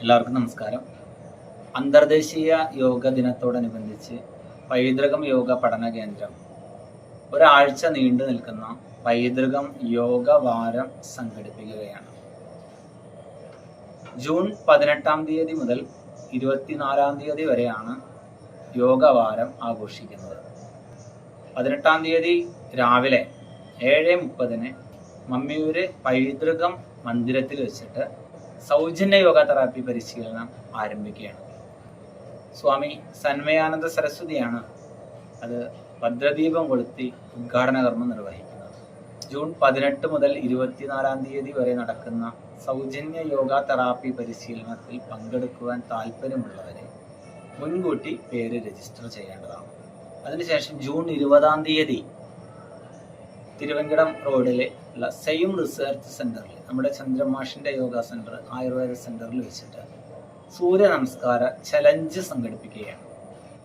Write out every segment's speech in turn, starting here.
എല്ലാവർക്കും നമസ്കാരം. അന്തർദേശീയ യോഗ ദിനത്തോടനുബന്ധിച്ച് പൈതൃകം യോഗ പഠന കേന്ദ്രം. ഒരാഴ്ച നീണ്ടു നിൽക്കുന്ന പൈതൃകം യോഗ വാരം സംഘടിപ്പിക്കുകയാണ്. ജൂൺ പതിനെട്ടാം തീയതി മുതൽ ഇരുപത്തിനാലാം തീയതി വരെയാണ് യോഗ വാരം ആഘോഷിക്കുന്നത്. പതിനെട്ടാം തീയതി രാവിലെ ഏഴ് മുപ്പതിന് മമ്മിയൂര് പൈതൃകം മന്ദിരത്തിൽ വെച്ചിട്ട് സൗജന്യ യോഗ തെറാപ്പി പരിശീലനം ആരംഭിക്കുകയാണ്. സ്വാമി സന്മയാനന്ദ സരസ്വതിയാണ് അത് ഭദ്രദീപം കൊളുത്തി ഉദ്ഘാടന കർമ്മം നിർവഹിക്കുന്നത്. ജൂൺ പതിനെട്ട് മുതൽ ഇരുപത്തിനാലാം തീയതി വരെ നടക്കുന്ന സൗജന്യ യോഗ തെറാപ്പി പരിശീലനത്തിൽ പങ്കെടുക്കുവാൻ താല്പര്യമുള്ളവരെ മുൻകൂട്ടി പേര് രജിസ്റ്റർ ചെയ്യേണ്ടതാണ്. അതിനുശേഷം ജൂൺ ഇരുപതാം തീയതി തിരുവങ്കടം റോഡിലെ ഉള്ള സെയിം റിസർച്ച് സെന്ററിൽ നമ്മുടെ ചന്ദ്രമാഷിന്റെ യോഗ സെന്റർ ആയുർവേദ സെന്ററിൽ വെച്ചിട്ട് സൂര്യ നമസ്കാര ചലഞ്ച് സംഘടിപ്പിക്കുകയാണ്.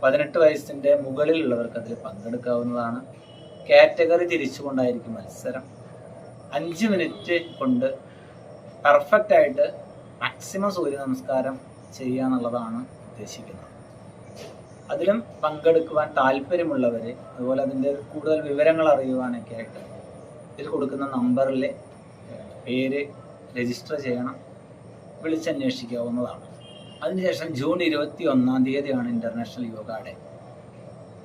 പതിനെട്ട് വയസ്സിന്റെ മുകളിലുള്ളവർക്ക് അതിൽ പങ്കെടുക്കാവുന്നതാണ്. കാറ്റഗറി തിരിച്ചുകൊണ്ടായിരിക്കും മത്സരം. അഞ്ച് മിനിറ്റ് കൊണ്ട് പെർഫെക്റ്റ് ആയിട്ട് മാക്സിമം സൂര്യ നമസ്കാരം ചെയ്യുക എന്നുള്ളതാണ് ഉദ്ദേശിക്കുന്നത്. അതിലും പങ്കെടുക്കുവാൻ താല്പര്യമുള്ളവരെ അതുപോലെ അതിന്റെ കൂടുതൽ വിവരങ്ങൾ അറിയുവാനൊക്കെ ആയിട്ട് ഇതിൽ കൊടുക്കുന്ന നമ്പറിൽ പേര് രജിസ്റ്റർ ചെയ്യണം വിളിച്ചന്വേഷിക്കാവുന്നതാണ്. അതിനുശേഷം ജൂൺ ഇരുപത്തി ഒന്നാം തീയതിയാണ് ഇന്റർനാഷണൽ യോഗ ഡേ.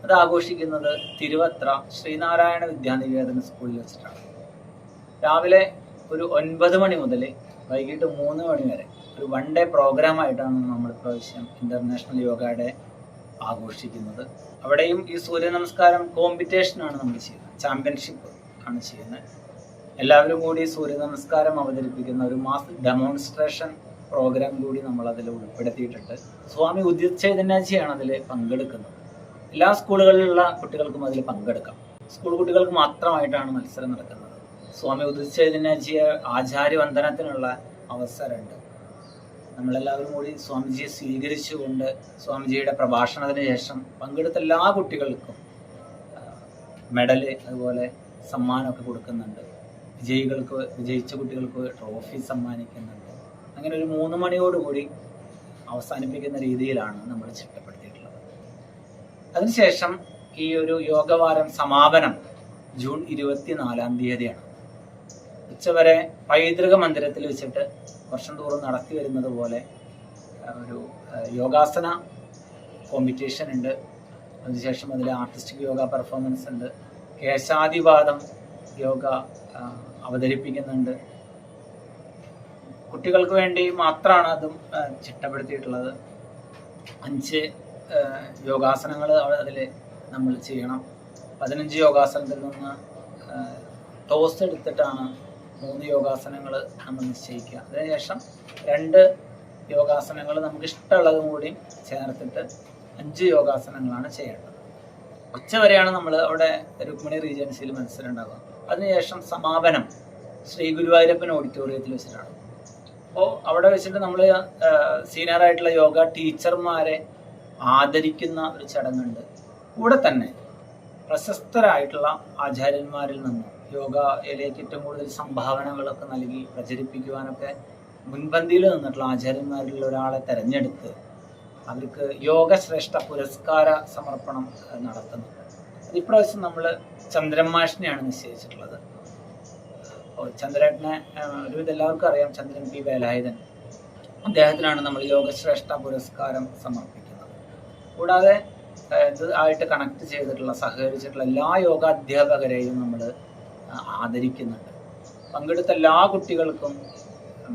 അത് ആഘോഷിക്കുന്നത് തിരുവത്ര ശ്രീനാരായണ വിദ്യാനികേതന സ്കൂളിൽ വെച്ചിട്ടാണ്. രാവിലെ ഒരു ഒൻപത് മണി മുതൽ വൈകിട്ട് മൂന്ന് മണി വരെ ഒരു വൺ ഡേ പ്രോഗ്രാം ആയിട്ടാണ് നമ്മൾ പ്രാവശ്യം ഇന്റർനാഷണൽ യോഗ ഡേ ആഘോഷിക്കുന്നത്. അവിടെയും ഈ സൂര്യ നമസ്കാരം കോമ്പറ്റീഷനാണ് നമ്മൾ ചെയ്യുന്നത് ചാമ്പ്യൻഷിപ്പ്. ആണ് ചെയ്യുന്നത്. എല്ലാവരും കൂടി സൂര്യ നമസ്കാരം അവതരിപ്പിക്കുന്ന ഒരു മാസ് ഡെമോൺസ്ട്രേഷൻ പ്രോഗ്രാം കൂടി നമ്മൾ അതിൽ ഉൾപ്പെടുത്തിയിട്ടുണ്ട്. സ്വാമി ഉദിത് അതിൽ പങ്കെടുക്കുന്നത്. എല്ലാ സ്കൂളുകളിലുള്ള കുട്ടികൾക്കും അതിൽ പങ്കെടുക്കാം. സ്കൂൾ കുട്ടികൾക്ക് മാത്രമായിട്ടാണ് മത്സരം നടക്കുന്നത്. സ്വാമി ഉദിത് ആചാര്യവന്ദനത്തിനുള്ള അവസരമുണ്ട്. നമ്മളെല്ലാവരും കൂടി സ്വാമിജിയെ സ്വീകരിച്ചുകൊണ്ട് സ്വാമിജിയുടെ പ്രഭാഷണത്തിന് ശേഷം പങ്കെടുത്ത എല്ലാ കുട്ടികൾക്കും മെഡൽ അതുപോലെ സമ്മാനമൊക്കെ കൊടുക്കുന്നുണ്ട്. വിജയികൾക്ക് വിജയിച്ച കുട്ടികൾക്ക് ട്രോഫി സമ്മാനിക്കുന്നുണ്ട്. അങ്ങനെ ഒരു മൂന്ന് മണിയോടുകൂടി അവസാനിപ്പിക്കുന്ന രീതിയിലാണ് നമ്മൾ ചിട്ടപ്പെടുത്തിയിട്ടുള്ളത്. അതിനുശേഷം ഈ ഒരു യോഗവാരം സമാപനം ജൂൺ ഇരുപത്തിനാലാം തീയതിയാണ്. ഉച്ചവരെ പൈതൃക മന്ദിരത്തിൽ വെച്ചിട്ട് വർഷം തോറും നടത്തി വരുന്നത് പോലെ ഒരു യോഗാസന കോമ്പറ്റീഷൻ ഉണ്ട് അതിനുശേഷം അതിൽ ആർട്ടിസ്റ്റിക് യോഗ പെർഫോമൻസ് ഉണ്ട് കേശാദിപാദം യോഗ അവതരിപ്പിക്കുന്നുണ്ട്. കുട്ടികൾക്ക് വേണ്ടി മാത്രമാണ് അതും ചിട്ടപ്പെടുത്തിയിട്ടുള്ളത്. അഞ്ച് യോഗാസനങ്ങൾ അതിൽ നമ്മൾ ചെയ്യണം. പതിനഞ്ച് യോഗാസനത്തിൽ നിന്ന് ടോസ് എടുത്തിട്ടാണ് മൂന്ന് യോഗാസനങ്ങൾ നമ്മൾ നിശ്ചയിക്കുക. അതിനുശേഷം രണ്ട് യോഗാസനങ്ങൾ നമുക്ക് ഇഷ്ടമുള്ളതും കൂടി ചേർത്തിട്ട് അഞ്ച് യോഗാസനങ്ങളാണ് ചെയ്യേണ്ടത്. ഉച്ചവരെയാണ് നമ്മൾ അവിടെ രുക്മിണി റീജൻസിയിൽ മത്സരം ഉണ്ടാകുക അതിനുശേഷം സമാപനം ശ്രീ ഗുരുവായൂരപ്പൻ ഓഡിറ്റോറിയത്തിൽ വെച്ചിട്ടാണ്. അപ്പോൾ അവിടെ വെച്ചിട്ട് നമ്മൾ സീനിയർ ആയിട്ടുള്ള യോഗ ടീച്ചർമാരെ ആദരിക്കുന്ന ഒരു ചടങ്ങുണ്ട്. കൂടെ തന്നെ പ്രശസ്തരായിട്ടുള്ള ആചാര്യന്മാരിൽ നിന്നും യോഗയിലേക്ക് ഏറ്റവും കൂടുതൽ സംഭാവനകളൊക്കെ നൽകി പ്രചരിപ്പിക്കുവാനൊക്കെ മുൻപന്തിയിൽ നിന്നിട്ടുള്ള ആചാര്യന്മാരിൽ ഒരാളെ തെരഞ്ഞെടുത്ത് അവർക്ക് യോഗശ്രേഷ്ഠ പുരസ്കാര സമർപ്പണം നടത്തുന്നു. ഇപ്രാവശ്യം നമ്മൾ ചന്ദ്രമാഷ്നെയാണ് നിശ്ചയിച്ചിട്ടുള്ളത്. ചന്ദ്രേട്ടനെ ഒരുവിധം എല്ലാവർക്കും അറിയാം ചന്ദ്രൻ പി വേലായുധൻ. അദ്ദേഹത്തിനാണ് നമ്മൾ യോഗശ്രേഷ്ഠ പുരസ്കാരം സമർപ്പിക്കുന്നത്. കൂടാതെ ഇത് ആയിട്ട് കണക്ട് ചെയ്തിട്ടുള്ള സഹകരിച്ചിട്ടുള്ള എല്ലാ യോഗ അധ്യാപകരെയും നമ്മൾ ആദരിക്കുന്നുണ്ട്. പങ്കെടുത്ത എല്ലാ കുട്ടികൾക്കും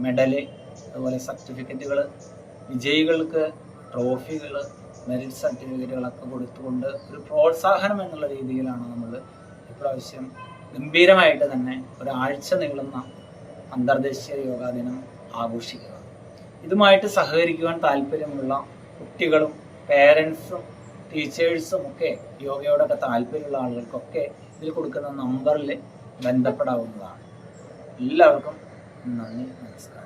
മെഡൽ അതുപോലെ സർട്ടിഫിക്കറ്റുകൾ വിജയികൾക്ക് ട്രോഫികൾ മെറിറ്റ് സർട്ടിഫിക്കറ്റുകളൊക്കെ കൊടുത്തുകൊണ്ട് ഒരു പ്രോത്സാഹനം എന്നുള്ള രീതിയിലാണ് നമ്മൾ ഇപ്രാവശ്യം ഗംഭീരമായിട്ട് തന്നെ ഒരാഴ്ച നീളുന്ന അന്തർദേശീയ യോഗാ ദിനം ആഘോഷിക്കുക. ഇതുമായിട്ട് സഹകരിക്കുവാൻ താല്പര്യമുള്ള കുട്ടികളും പേരൻസും ടീച്ചേഴ്സും ഒക്കെ യോഗയോടൊക്കെ താല്പര്യമുള്ള ആളുകൾക്കൊക്കെ ഇതിൽ കൊടുക്കുന്ന നമ്പറിൽ ബന്ധപ്പെടാവുന്നതാണ്. എല്ലാവർക്കും നന്ദി നമസ്കാരം.